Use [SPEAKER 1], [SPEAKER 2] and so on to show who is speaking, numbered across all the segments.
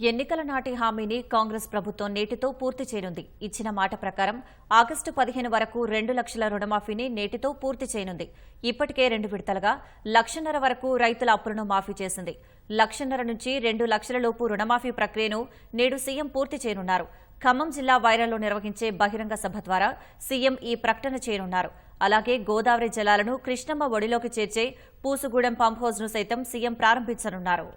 [SPEAKER 1] ఎన్నికల నాటి హామీని కాంగ్రెస్ ప్రభుత్వం నేటితో పూర్తి చేయనుంది. ఇచ్చిన మాట ప్రకారం ఆగస్టు పదిహేను వరకు రెండు లక్షల రుణమాఫీని నేటితో పూర్తి చేయనుంది. ఇప్పటికే రెండు విడతలుగా లక్షన్నర వరకు రైతుల అప్పులను మాఫీ చేసింది. లక్షన్నర నుంచి రెండు లక్షల లోపు రుణమాఫీ ప్రక్రియను నేడు సీఎం పూర్తి చేయనున్నారు. ఖమ్మం జిల్లా వైరాలో నిర్వహించే బహిరంగ సభ ద్వారా సీఎం ఈ ప్రకటన చేయనున్నారు. అలాగే గోదావరి జలాలను కృష్ణమ్మ ఒడిలోకి చేర్చే పూసుగూడెం పంప్ హౌజ్ను సైతం సీఎం ప్రారంభించనున్నారు.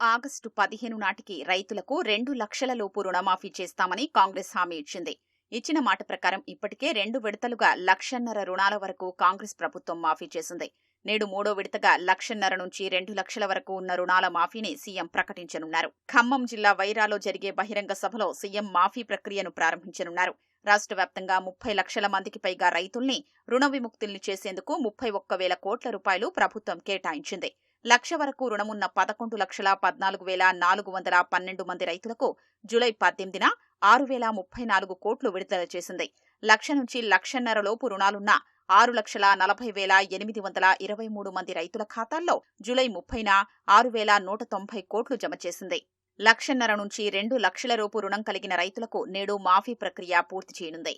[SPEAKER 2] ఆగస్టు పదిహేను నాటికి రైతులకు రెండు లక్షల లోపు రుణమాఫీ చేస్తామని కాంగ్రెస్ హామీ ఇచ్చింది. ఇచ్చిన మాట ప్రకారం ఇప్పటికే రెండు విడతలుగా లక్షన్నర రుణాల వరకు కాంగ్రెస్ ప్రభుత్వం మాఫీ చేసింది. నేడు మూడో విడతగా లక్షన్నర నుంచి రెండు లక్షల వరకు ఉన్న రుణాల మాఫీని సీఎం ప్రకటించనున్నారు. ఖమ్మం జిల్లా వైరాలో జరిగే బహిరంగ సభలో సీఎం మాఫీ ప్రక్రియను ప్రారంభించనున్నారు. రాష్ట్ర వ్యాప్తంగా ముప్పై లక్షల మందికి పైగా రైతుల్ని రుణ విముక్తుల్ని చేసేందుకు ముప్పై ఒక్క వేల కోట్ల రూపాయలు ప్రభుత్వం కేటాయించింది. లక్ష వరకు రుణమున్న పదకొండు లక్షల పద్నాలుగు వేల నాలుగు వందల పన్నెండు మంది రైతులకు జూలై పద్దెనిమిదిన ఆరు వేల ముప్పై నాలుగు కోట్లు విడుదల చేసింది. లక్ష నుంచి లక్షన్నర లోపు రుణాలున్న ఆరు లక్షల నలభై వేల ఎనిమిది వందల ఇరవై మూడు మంది రైతుల ఖాతాల్లో జూలై ముప్పైన ఆరు వేల నూట తొంభై కోట్లు జమ చేసింది. లక్షన్నర నుంచి రెండు లక్షల రూపు రుణం కలిగిన రైతులకు నేడు మాఫీ ప్రక్రియ పూర్తి చేయనుంది.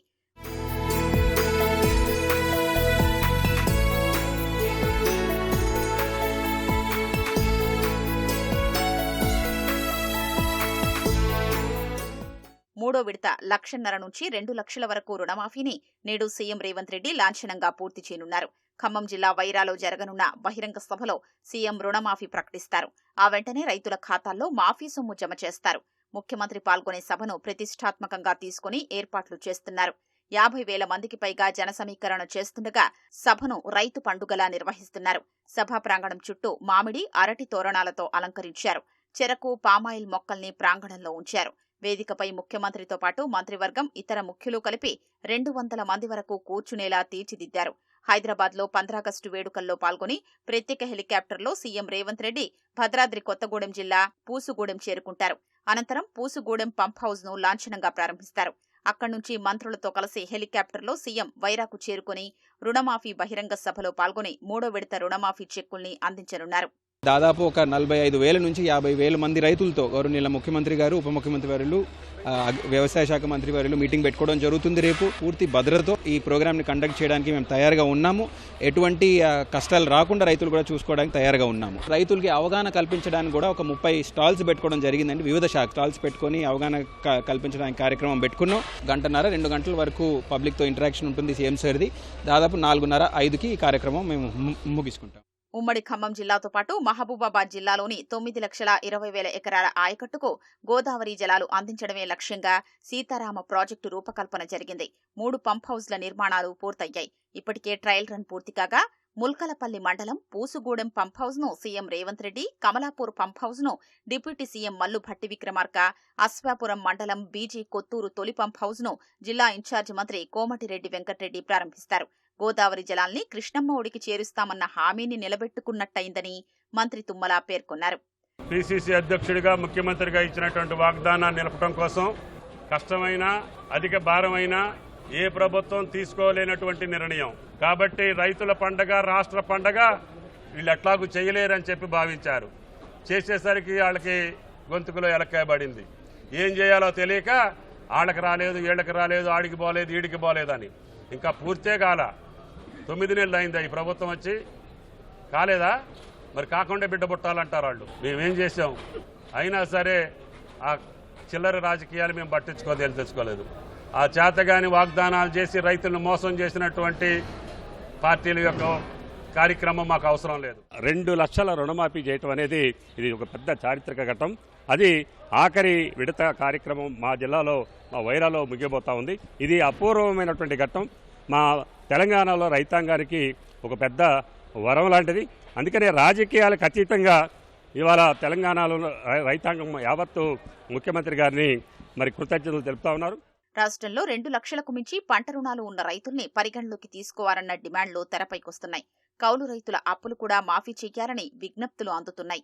[SPEAKER 2] మూడో విడత లక్షన్నర నుంచి రెండు లక్షల వరకు రుణమాఫీని నేడు సీఎం రేవంత్ రెడ్డి లాంఛనంగా పూర్తి చేయనున్నారు. ఖమ్మం జిల్లా వైరాలో జరగనున్న బహిరంగ సభలో సీఎం రుణమాఫీ ప్రకటిస్తారు. ఆ వెంటనే రైతుల ఖాతాల్లో మాఫీ సొమ్ము జమ చేస్తారు. ముఖ్యమంత్రి పాల్గొనే సభను ప్రతిష్టాత్మకంగా తీసుకుని ఏర్పాట్లు చేస్తున్నారు. యాభై వేల మందికి పైగా జన సమీకరణ చేస్తుండగా సభను రైతు పండుగలా నిర్వహిస్తున్నారు. సభా ప్రాంగణం చుట్టూ మామిడి అరటి తోరణాలతో అలంకరించారు. చెరకు పామాయిల్ మొక్కల్ని ప్రాంగణంలో ఉంచారు. వేదికపై ముఖ్యమంత్రితో పాటు మంత్రివర్గం ఇతర ముఖ్యులు కలిపి రెండు వందల మంది వరకు కూర్చునేలా తీర్చిదిద్దారు. హైదరాబాద్లో పంద్రాగస్టు వేడుకల్లో పాల్గొని ప్రత్యేక హెలికాప్టర్లో సీఎం రేవంత్ రెడ్డి భద్రాద్రి కొత్తగూడెం జిల్లా పూసుగూడెం చేరుకుంటారు. అనంతరం పూసుగూడెం పంప్ హౌస్ను లాంఛనంగా ప్రారంభిస్తారు. అక్కడి నుంచి మంత్రులతో కలిసి హెలికాప్టర్లో సీఎం వైరాకు చేరుకుని రుణమాఫీ బహిరంగ సభలో పాల్గొని మూడో విడత రుణమాఫీ చెక్కుల్ని అందించనున్నారు.
[SPEAKER 3] దాదాపు ఒక నలభై ఐదు వేల నుంచి యాభై వేల మంది రైతులతో గౌరవనీయుల ముఖ్యమంత్రి గారు ఉప ముఖ్యమంత్రి వారు వ్యవసాయ శాఖ మంత్రి వారు మీటింగ్ పెట్టుకోవడం జరుగుతుంది రేపు. పూర్తి భద్రతతో ఈ ప్రోగ్రామ్ని కండక్ట్ చేయడానికి మేము తయారుగా ఉన్నాము. ఎటువంటి కష్టాలు రాకుండా రైతులు కూడా చూసుకోవడానికి తయారుగా ఉన్నాము. రైతులకి అవగాహన కల్పించడానికి కూడా ఒక ముప్పై స్టాల్స్ పెట్టుకోవడం జరిగిందండి. వివిధ శాఖ స్టాల్స్ పెట్టుకొని అవగాహన క- కల్పించడానికి కార్యక్రమం పెట్టుకున్నాం. గంటన్నర రెండు గంటల వరకు పబ్లిక్తో ఇంటరాక్షన్ ఉంటుంది సీఎం సార్ది. దాదాపు నాలుగున్నర ఐదుకి ఈ కార్యక్రమం మేము ముగించుకుంటాం
[SPEAKER 2] ఉమ్మడి ఖమ్మం జిల్లాతో పాటు మహబూబాబాద్ జిల్లాలోని తొమ్మిది లక్షల ఇరవై వేల ఎకరాల ఆయకట్టుకు గోదావరి జలాలు అందించడమే లక్ష్యంగా సీతారామ ప్రాజెక్టు రూపకల్పన జరిగింది. మూడు పంప్ హౌజ్ల నిర్మాణాలు పూర్తయ్యాయి. ఇప్పటికే ట్రయల్ రన్ పూర్తి కాగా ముల్కలపల్లి మండలం పూసుగూడెం పంప్ హౌస్ను సీఎం రేవంత్ రెడ్డి కమలాపూర్ పంప్ హౌస్ను డిప్యూటీ సీఎం మల్లు భట్టి విక్రమార్క అశ్వాపురం మండలం బీజీ కొత్తూరు తొలి పంప్ హౌస్ను జిల్లా ఇన్ఛార్జి మంత్రి కోమటిరెడ్డి వెంకటరెడ్డి ప్రారంభిస్తారు. గోదావరి జలాల్ని కృష్ణమ్మ ఒడికి చేరుస్తామన్న హామీని నిలబెట్టుకున్నట్టయిందని మంత్రి తుమ్మల పేర్కొన్నారు.
[SPEAKER 4] పిసిసి అధ్యక్షుడిగా ముఖ్యమంత్రిగా ఇచ్చినటువంటి వాగ్దానాన్ని నిలపడం కోసం కష్టమైన అధిక భారమైన ఏ ప్రభుత్వం తీసుకోలేనటువంటి నిర్ణయం. కాబట్టి రైతుల పండగ రాష్ట్ర పండగ వీళ్ళు ఎట్లాగూ చేయలేరని చెప్పి భావించారు. చేసేసరికి వాళ్ళకి గొంతుకులో ఎలక్కాయబడింది. ఏం చేయాలో తెలియక వాళ్ళకి రాలేదు వీళ్ళకి రాలేదు ఆడికి పోలేదు ఈడికి పోలేదని. ఇంకా పూర్తే కాల తొమ్మిది నెలలు అయిందా ఈ ప్రభుత్వం వచ్చి. కాలేదా? మరి కాకుండా బిడ్డ పుట్టాలంటారు వాళ్ళు. మేమేం చేసాం అయినా సరే ఆ చిల్లర రాజకీయాలు మేము పట్టించుకోదేలు తెచ్చుకోలేదు. ఆ చేతగాని వాగ్దానాలు చేసి రైతులను మోసం చేసినటువంటి పార్టీల యొక్క కార్యక్రమం మాకు అవసరం లేదు.
[SPEAKER 5] రెండు లక్షల రుణమాఫీ చేయటం అనేది ఇది ఒక పెద్ద చారిత్రక ఘట్టం. అది ఆఖరి విడత కార్యక్రమం మా జిల్లాలో మా వైరాలో ముగియబోతా ఉంది. ఇది అపూర్వమైనటువంటి ఘట్టం. మా తెలంగాణలో రైతాంగానికి ఒక పెద్ద వరం లాంటిది. అందుకనే రాజకీయాలకు అతీతంగా ఇవాళ తెలంగాణలో రైతాంగం యావత్తు ముఖ్యమంత్రి గారిని మరి కృతజ్ఞతలు తెలుపుతా ఉన్నారు.
[SPEAKER 2] రాష్ట్రంలో రెండు లక్షలకు మించి పంట రుణాలు ఉన్న రైతుల్ని పరిగణలోకి తీసుకోవాలన్న డిమాండ్లు తెరపైకొస్తున్నాయి. కౌలు రైతుల అప్పులు కూడా మాఫీ చేయాలని విజ్ఞప్తులు అందుతున్నాయి.